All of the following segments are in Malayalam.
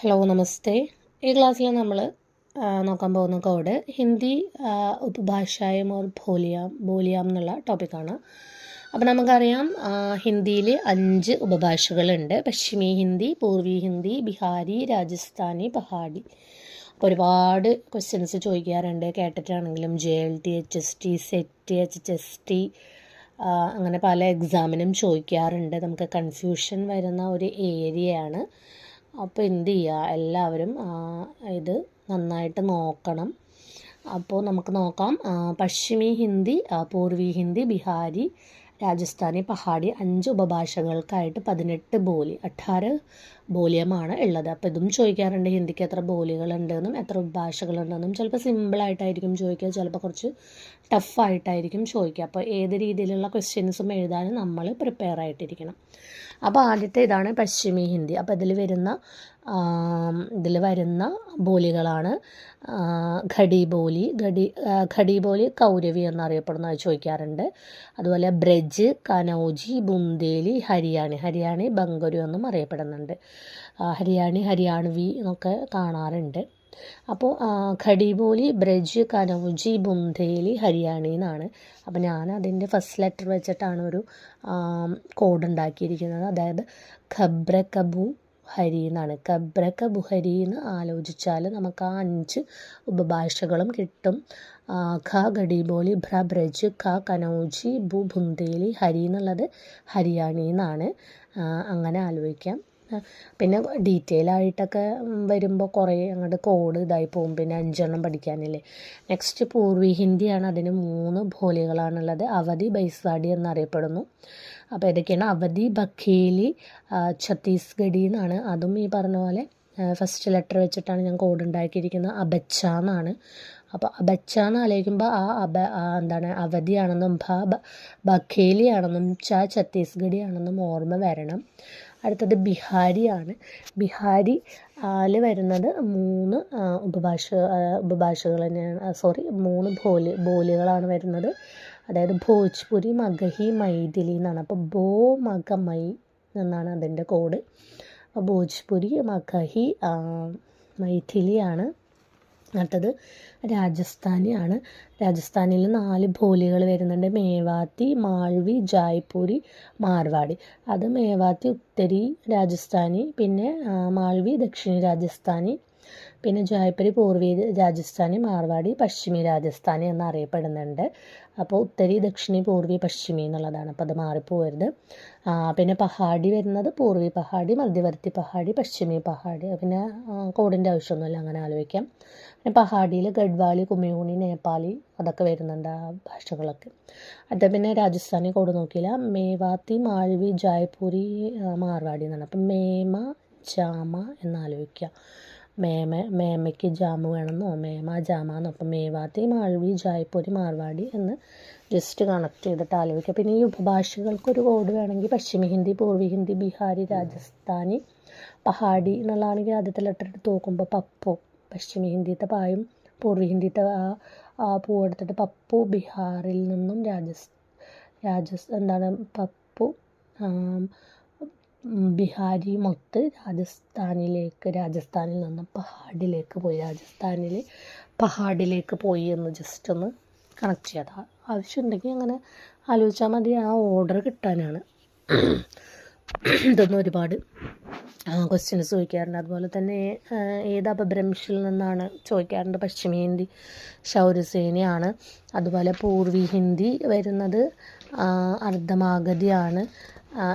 ഹലോ നമസ്തേ. ഈ ക്ലാസ്സിൽ നമ്മൾ നോക്കാൻ പോകുന്ന കോഡ് ഹിന്ദി ഉപഭാഷായം ഓർ ഭോലിയാം ബോലിയാം എന്നുള്ള ടോപ്പിക്കാണ് അപ്പോൾ നമുക്കറിയാം ഹിന്ദിയിൽ അഞ്ച് ഉപഭാഷകളുണ്ട്. പശ്ചിമി ഹിന്ദി പൂർവി ഹിന്ദി ബിഹാരി രാജസ്ഥാനി പഹാഡി അപ്പോൾ ഒരുപാട് ക്വസ്റ്റ്യൻസ് ചോദിക്കാറുണ്ട്. കേട്ടിട്ടാണെങ്കിലും J L T H S T SET H H S T അങ്ങനെ പല എക്സാമിനും ചോദിക്കാറുണ്ട്. നമുക്ക് കൺഫ്യൂഷൻ വരുന്ന ഒരു ഏരിയയാണ് അപ്പോൾ എന്ത് ചെയ്യുക എല്ലാവരും ഇത് നന്നായിട്ട് നോക്കണം. അപ്പോൾ നമുക്ക് നോക്കാം. പശ്ചിമി ഹിന്ദി പൂർവി ഹിന്ദി ബിഹാരി രാജസ്ഥാനി പഹാടി അഞ്ച് ഉപഭാഷകൾക്കായിട്ട് പതിനെട്ട് ബോലി. അഠാറ് ബോലിയമാണ് ഉള്ളത്. അപ്പോൾ ഇതും ചോദിക്കാറുണ്ട് ഹിന്ദിക്ക് എത്ര ബോലികളുണ്ടെന്നും എത്ര ഭാഷകളുണ്ടെന്നും ചിലപ്പോൾ സിമ്പിളായിട്ടായിരിക്കും ചോദിക്കുക ചിലപ്പോൾ കുറച്ച് ടഫായിട്ടായിരിക്കും ചോദിക്കുക. അപ്പോൾ ഏത് രീതിയിലുള്ള ക്വസ്റ്റ്യൻസും എഴുതാനും നമ്മൾ പ്രിപ്പയർ ആയിട്ടിരിക്കണം. അപ്പോൾ ആദ്യത്തെ ഇതാണ് പശ്ചിമി ഹിന്ദി. അപ്പോൾ ഇതിൽ വരുന്ന ഇതിൽ വരുന്ന ബോലികളാണ് ഘടി ബോലി ഘടി ഘടി ബോലി കൗരവി എന്നറിയപ്പെടുന്ന ചോദിക്കാറുണ്ട്. അതുപോലെ ബ്രജ് കനൗജി ബുന്ദേലി ഹരിയാണി. ഹരിയാണി ബംഗരു എന്നും അറിയപ്പെടുന്നുണ്ട്. ഹരിയാണി ഹരിയാണവി എന്നൊക്കെ കാണാറുണ്ട്. അപ്പോൾ ഖടിബോലി ബ്രജ് കനൗജി ബുന്ദേലി ഹരിയാണി എന്നാണ്. അപ്പോൾ ഞാൻ അതിന്റെ ഫസ്റ്റ് ലെറ്റർ വെച്ചിട്ടാണ് ഒരു കോഡ് ഉണ്ടാക്കിയിരിക്കുന്നത് അതായത് ഖബ്ര കബു ഹരി എന്നാണ്. ഖബ്ര കബു ഹരി എന്ന് ആലോചിച്ചാൽ നമുക്ക് ആ അഞ്ച് ഉപഭാഷകളും കിട്ടും. ഖ ഗഡിബോലി ഭ്ര ബ്രജ് ഖ കനൗജി ബു ബുന്ദേലി ഹരി എന്നുള്ളത് ഹരിയാണി എന്നാണ്. അങ്ങനെ ആലോചിക്കാം. പിന്നെ ഡീറ്റെയിൽ ആയിട്ടൊക്കെ വരുമ്പോൾ കുറേ അങ്ങോട്ട് കോഡ് ഇതായി പോകും. പിന്നെ അഞ്ചെണ്ണം പഠിക്കാനില്ലേ. നെക്സ്റ്റ് പൂർവി ഹിന്ദിയാണ് അതിന് മൂന്ന് ഭോലികളാണുള്ളത് അവധി ബൈസ്വാടി എന്നറിയപ്പെടുന്നു. അപ്പോൾ ഇതൊക്കെയാണ് അവധി ബഖേലി ഛത്തീസ്ഗഡി എന്നാണ്. അതും ഈ പറഞ്ഞ പോലെ ഫസ്റ്റ് ലെറ്റർ വെച്ചിട്ടാണ് ഞാൻ കോഡ് ഉണ്ടാക്കിയിരിക്കുന്നത്. അബച്ച എന്നാണ്. അപ്പോൾ അബച്ച എന്ന് ആലോചിക്കുമ്പോൾ ആ അബ എന്താണ് അവധിയാണെന്നും ഭ ബ- ബഖേലി ആണെന്നും ച ഛത്തീസ്ഗഡി ആണെന്നും ഓർമ്മ വരണം. അടുത്തത് ബിഹാരിയാണ്. ബിഹാരി ആൽ വരുന്നത് മൂന്ന് ഉപഭാഷ ഉപഭാഷകൾ തന്നെയാണ്. സോറി മൂന്ന് ബോലി ബോലികളാണ് വരുന്നത്. അതായത് ഭോജ്പുരി മഗഹി മൈഥിലി എന്നാണ്. അപ്പോൾ ബോ മഗ മൈ എന്നാണ് അതിന്റെ കോഡ് ഭോജ്പുരി മഗഹി മൈഥിലിയാണ് അടുത്തത് രാജസ്ഥാനിയാണ്. രാജസ്ഥാനിൽ നാല് ബോലികൾ വരുന്നുണ്ട്. മേവാത്തി മാൾവി ജായ്പൂരി മാർവാടി. അത് മേവാത്തി ഉത്തരി രാജസ്ഥാനി പിന്നെ മാൾവി ദക്ഷിണ രാജസ്ഥാനി പിന്നെ ജായ്പൂരി പൂർവീ രാജസ്ഥാനി മാർവാടി പശ്ചിമി രാജസ്ഥാനി എന്നറിയപ്പെടുന്നുണ്ട്. അപ്പോൾ ഉത്തരി ദക്ഷിണി പൂർവി പശ്ചിമി എന്നുള്ളതാണ്. അപ്പോൾ അത് മാറിപ്പോകരുത് ആ, പിന്നെ പഹാടി വരുന്നത് പൂർവി പഹാടി മധ്യവർത്തി പഹാടി പശ്ചിമി പഹാടി. പിന്നെ കോടിന്റെ ആവശ്യമൊന്നുമില്ല അങ്ങനെ ആലോചിക്കാം. പിന്നെ പഹാടിയിൽ ഗഡ്വാളി കുമിയൂണി നേപ്പാളി അതൊക്കെ വരുന്നുണ്ട് ആ ഭാഷകളൊക്കെ. അത് പിന്നെ രാജസ്ഥാനി കോഡ് നോക്കിയില്ല. മേവാത്തി മാൾവി ജായ്പൂരി മാർവാടി എന്നാണ്. അപ്പം മേമ ജാമ എന്നാലോചിക്കുക മേമ മേമയ്ക്ക് ജാമു വേണമെന്നോ മേമ ജാമാന്നോ. അപ്പം മേവാത്തി മാൾവി ജായ്പൂരി മാർവാടി എന്ന് ജസ്റ്റ് കണക്ട് ചെയ്തിട്ട് ആലോചിക്കുക പിന്നെ ഈ ഉപഭാഷകൾക്ക് ഒരു കോഡ് വേണമെങ്കിൽ പശ്ചിമ ഹിന്ദി പൂർവി ഹിന്ദി ബിഹാരി രാജസ്ഥാനി പഹാഡി എന്നുള്ളതാണെങ്കിൽ ആദ്യത്തെ ലെറ്റർ എടുത്ത് നോക്കുമ്പോൾ പപ്പു പശ്ചിമ ഹിന്ദിത്തെ പായും പൂർവി ഹിന്ദിത്തെ ആ ആ പൂ എടുത്തിട്ട് പപ്പു ബീഹാറിൽ നിന്നും രാജസ് രാജസ് എന്താണ് പപ്പു ആം, ഉം, ബിഹാരി മൊത്ത് രാജസ്ഥാനിലേക്ക് രാജസ്ഥാനിൽ നിന്ന് പഹാഡിലേക്ക് പോയി. രാജസ്ഥാനിൽ പഹാഡിലേക്ക് പോയി എന്ന് ജസ്റ്റ് ഒന്ന് കണക്ട് ആവശ്യം ആവശ്യമുണ്ടെങ്കിൽ അങ്ങനെ ആലോചിച്ചാൽ മതി. ആ ഓർഡർ കിട്ടാനാണ്. ഇതൊന്നും ഒരുപാട് ക്വസ്റ്റ്യൻസ് ചോദിക്കാറുണ്ട്. അതുപോലെ തന്നെ ഏത് അപഭ്രംശിൽ നിന്നാണ് ചോദിക്കാറുണ്ട്. പശ്ചിമ ശൗരസേനയാണ്. അതുപോലെ പൂർവി ഹിന്ദി വരുന്നത് അർദ്ധമാഗതിയാണ്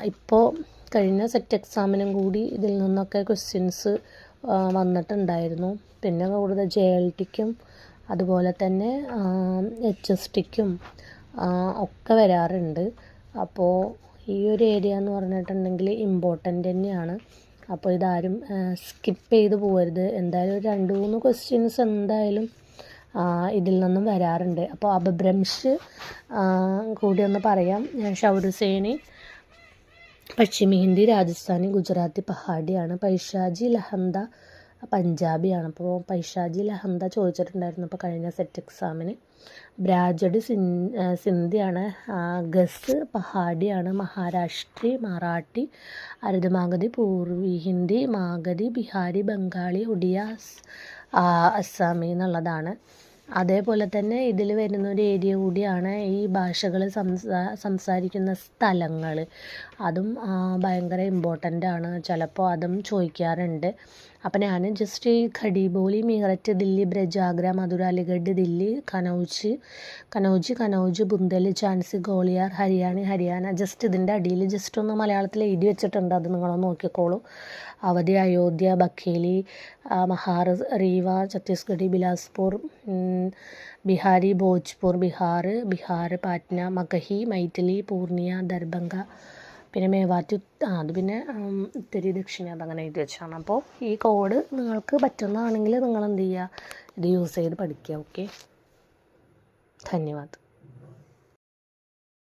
ഇപ്പോൾ കഴിഞ്ഞ സെറ്റ് എക്സാമിനും കൂടി ഇതിൽ നിന്നൊക്കെ ക്വസ്റ്റ്യൻസ് വന്നിട്ടുണ്ടായിരുന്നു. പിന്നെ കൂടുതൽ ജെ എൽ ടിക്കും അതുപോലെ തന്നെ എച്ച് എസ് ടിക്കും ഒക്കെ വരാറുണ്ട്. അപ്പോൾ ഈ ഒരു ഏരിയ എന്ന് പറഞ്ഞിട്ടുണ്ടെങ്കിൽ ഇമ്പോർട്ടന്റ് തന്നെയാണ്. അപ്പോൾ ഇതാരും സ്കിപ്പ് ചെയ്ത് പോകരുത് എന്തായാലും ഒരു രണ്ട് മൂന്ന് ക്വസ്റ്റ്യൻസ് എന്തായാലും ഇതിൽ നിന്നും വരാറുണ്ട്. അപ്പോൾ അപഭ്രംശ് കൂടി ഒന്ന് പറയാം. ഷൗരസേനി. പശ്ചിമി ഹിന്ദി രാജസ്ഥാനി ഗുജറാത്തി പഹാഡിയാണ്. പൈഷാജി ലഹന്ത പഞ്ചാബിയാണ്. അപ്പോൾ പൈഷാജി ലഹന്ത ചോദിച്ചിട്ടുണ്ടായിരുന്നു അപ്പോൾ കഴിഞ്ഞ സെറ്റ് എക്സാമിന്. ബ്രാജഡ് സിൻ സിന്ധിയാണ് ഗസ് പഹാഡിയാണ്. മഹാരാഷ്ട്രി മറാഠി അരുതമാഗതി പൂർവി ഹിന്ദി മാഗധി ബിഹാരി ബംഗാളി ഒഡിയ അസ്സാമി എന്നുള്ളതാണ്. അതേപോലെ തന്നെ ഇതിൽ വരുന്ന ഒരു ഏരിയ കൂടിയാണ് ഈ ഭാഷകൾ സംസാ സംസാരിക്കുന്ന സ്ഥലങ്ങൾ അതും ഭയങ്കര ഇമ്പോർട്ടന്റ് ആണ്. ചിലപ്പോൾ അതും ചോദിക്കാറുണ്ട്. അപ്പോൾ ഞാൻ ജസ്റ്റ് ഈ ഖഡീബോലി മീററ്റ് ദില്ലി ബ്രജ് ആഗ്ര മധുര അലിഗഡ് ദില്ലി കനൗജ് കനൗജ് കനൗജ് ബുന്ദൽ ഝാൻസി ഗോളിയാർ ഹരിയാന ഹരിയാന ജസ്റ്റ് ഇതിന്റെ അടിയിൽ ജസ്റ്റ് ഒന്ന് മലയാളത്തിൽ എഴുതി വെച്ചിട്ടുണ്ട്. അത് നിങ്ങളൊന്ന് നോക്കിക്കോളൂ. അവധി അയോധ്യ ബഖേലി മഹാർ റീവ ഛത്തീസ്ഗഡ് ബിലാസ്പൂർ ബിഹാരി ഭോജ്പൂർ ബിഹാർ ബിഹാർ പാറ്റ്ന മഗഹി മൈഥിലി പൂർണിയ ദർഭംഗ പിന്നെ മേവാറ്റ് അത് പിന്നെ ഉത്തരി ദക്ഷിണ അതങ്ങനെ എഴുതി വെച്ചാണ്. അപ്പോൾ ഈ കോഡ് നിങ്ങൾക്ക് പറ്റുന്നതാണെങ്കിൽ നിങ്ങൾ എന്ത് ചെയ്യുക? ഇത് യൂസ് ചെയ്ത് പഠിക്കുക ഓക്കെ ധന്യവാദം.